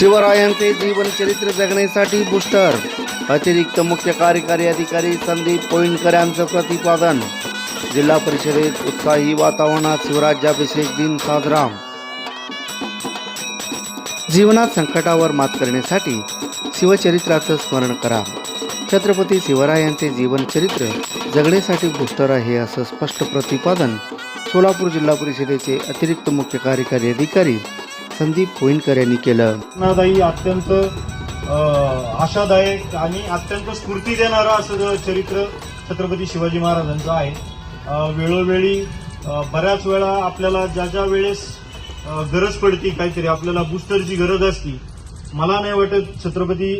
शिवरायांचे जीवनचरित्र जगण्यासाठी बुस्टर अतिरिक्त मुख्य कार्यकारी अधिकारी संदीप कोईनकर यांचं प्रतिपादन. जिल्हा परिषदेत उत्साही वातावरणात शिवराज्याभिषेक दिन साजरा. जीवनात संकटावर मात करण्यासाठी शिवचरित्राचं स्मरण करा. छत्रपती शिवरायांचे जीवनचरित्र जगण्यासाठी बुस्टर आहे असं स्पष्ट प्रतिपादन सोलापूर जिल्हा परिषदेचे अतिरिक्त मुख्य कार्यकारी अधिकारी संदीप कोइनकर यांनी केलं. प्रेरणादायी अत्यंत आशादायक आणि अत्यंत स्फूर्ती देणारं असं चरित्र छत्रपती शिवाजी महाराजांचं आहे. वेळोवेळी बऱ्याच वेळा आपल्याला ज्या ज्या वेळेस गरज पडती काहीतरी आपल्याला बूस्टरची गरज असती मला नाही वाटत छत्रपती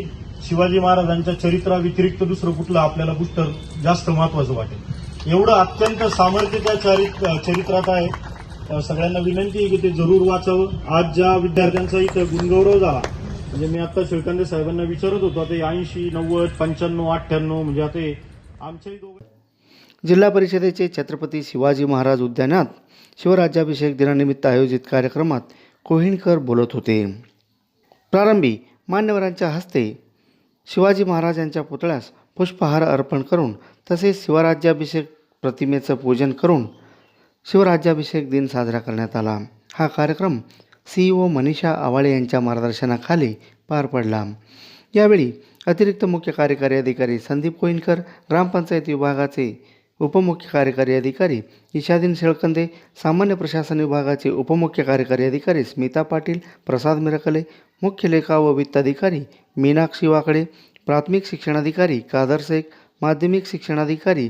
शिवाजी महाराजांच्या चरित्राव्यतिरिक्त दुसरं कुठलं आपल्याला बूस्टर जास्त महत्वाचं वाटेल. एवढं अत्यंत सामर्थ्य त्या चरित्रात आहे. सगळ्यांना विनंती आहे की ते जरूर वाचावं. आज ज्या विद्यार्थ्यांचा इथं गुणगौरव झाला म्हणजे मी आता शिळकांदे साहेबांना विचारत होतो आता ऐंशी नव्वद पंच्याण्णव अठ्ठ्याण्णव म्हणजे आता आमच्याही दोघं जिल्हा परिषदेचे छत्रपती शिवाजी महाराज उद्यानात शिवराज्याभिषेक दिनानिमित्त आयोजित कार्यक्रमात कोहिणकर बोलत होते. प्रारंभी मान्यवरांच्या हस्ते शिवाजी महाराज यांच्या पुतळ्यास पुष्पहार अर्पण करून तसेच शिवराज्याभिषेक प्रतिमेचं पूजन करून शिवराज्याभिषेक दिन साजरा करण्यात आला. हा कार्यक्रम सीईओ मनीषा आवाळे यांच्या मार्गदर्शनाखाली पार पडला. यावेळी अतिरिक्त मुख्य कार्यकारी अधिकारी संदीप कोईनकर ग्रामपंचायत विभागाचे उपमुख्य कार्यकारी अधिकारी इशादीन शेळकंदे सामान्य प्रशासन विभागाचे उपमुख्य कार्यकारी अधिकारी स्मिता पाटील प्रसाद मिरकले मुख्य लेखा व वित्त अधिकारी मीनाक्षी वाकडे प्राथमिक शिक्षणाधिकारी कादर शेख माध्यमिक शिक्षणाधिकारी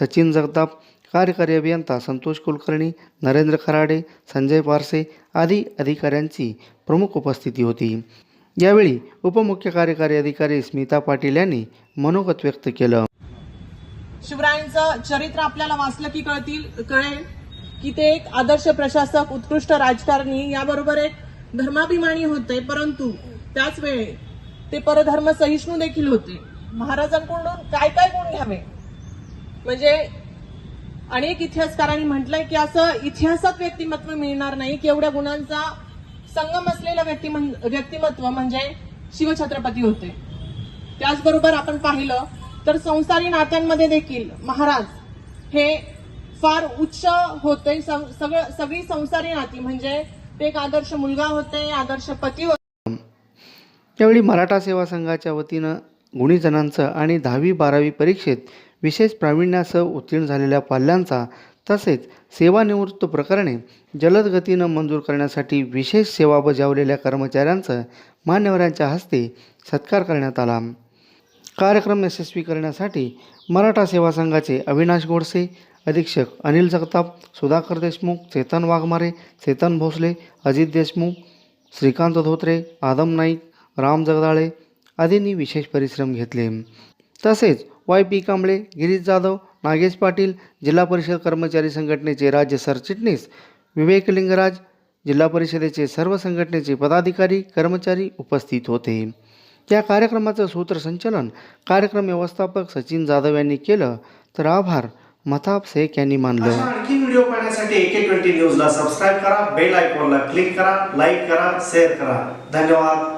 सचिन जगताप कार्यकारी अभियंता संतोष कुलकर्णी नरेंद्र खराडे संजय पारसे आदी अधिकाऱ्यांची प्रमुख उपस्थिती होती. यावेळी उपमुख्य कार्यकारी अधिकारी स्मिता पाटील यांनी मनोगत व्यक्त केलं. शिवरायांचं चरित्र आपल्याला वाचलं की कळतील कळेल की ते एक आदर्श प्रशासक उत्कृष्ट राजकारणी याबरोबर एक धर्माभिमानी होते परंतु त्याच वेळी ते परधर्म सहिष्णू देखील होते. महाराजांकडून काय काय गुण घ्यावे? म्हणजे अनेक इतिहासकारांनी म्हटलंय की असं इतिहासात व्यक्तिमत्व मिळणार नाही की एवढ्या गुणांचा संगम असलेलं व्यक्तिमन- व्यक्तिमत्व म्हणजे शिवछत्रपती होते. त्याचबरोबर आपण पाहिलं तर संसारी नात्यांमध्ये देखील महाराज हे फार उच्च होते सग- सगळं सगळी संसारी नाती म्हणजे ते एक आदर्श मुलगा होते आदर्श पती होते. यावेळी मराठा सेवा संघाच्या वतीनं गुणीजनांचं आणि दहावी बारावी परीक्षेत विशेष प्रावीण्यासह उत्तीर्ण झालेल्या पाल्यांचा तसेच सेवानिवृत्त प्रकरणे जलद गतीनं मंजूर करण्यासाठी विशेष सेवा बजावलेल्या कर्मचाऱ्यांचं मान्यवरांच्या हस्ते सत्कार करण्यात आला. कार्यक्रम यशस्वी करण्यासाठी मराठा सेवा संघाचे अविनाश गोडसे अधीक्षक अनिल जगताप सुधाकर देशमुख चेतन वाघमारे चेतन भोसले अजित देशमुख श्रीकांत धोत्रे आदम नाईक राम जगदाळे आदींनी विशेष परिश्रम घेतले. तसेच वाय पी कांबळे गिरीश जाधव नागेश पाटील जिल्हा परिषद कर्मचारी संघटनेचे राज्य सरचिटणीस विवेक लिंगराज जिल्हा परिषदेचे सर्व संघटनेचे पदाधिकारी कर्मचारी उपस्थित होते. या कार्यक्रमाचं सूत्रसंचलन कार्यक्रम व्यवस्थापक सचिन जाधव यांनी केलं तर आभार. मताब शेख यांनी मानलं. आणखी व्हिडिओ पाहण्यासाठी एके ट्वेंटी न्यूजला सबस्क्राईब करा बेल आयकॉनला क्लिक करा लाईक करा शेअर करा. धन्यवाद.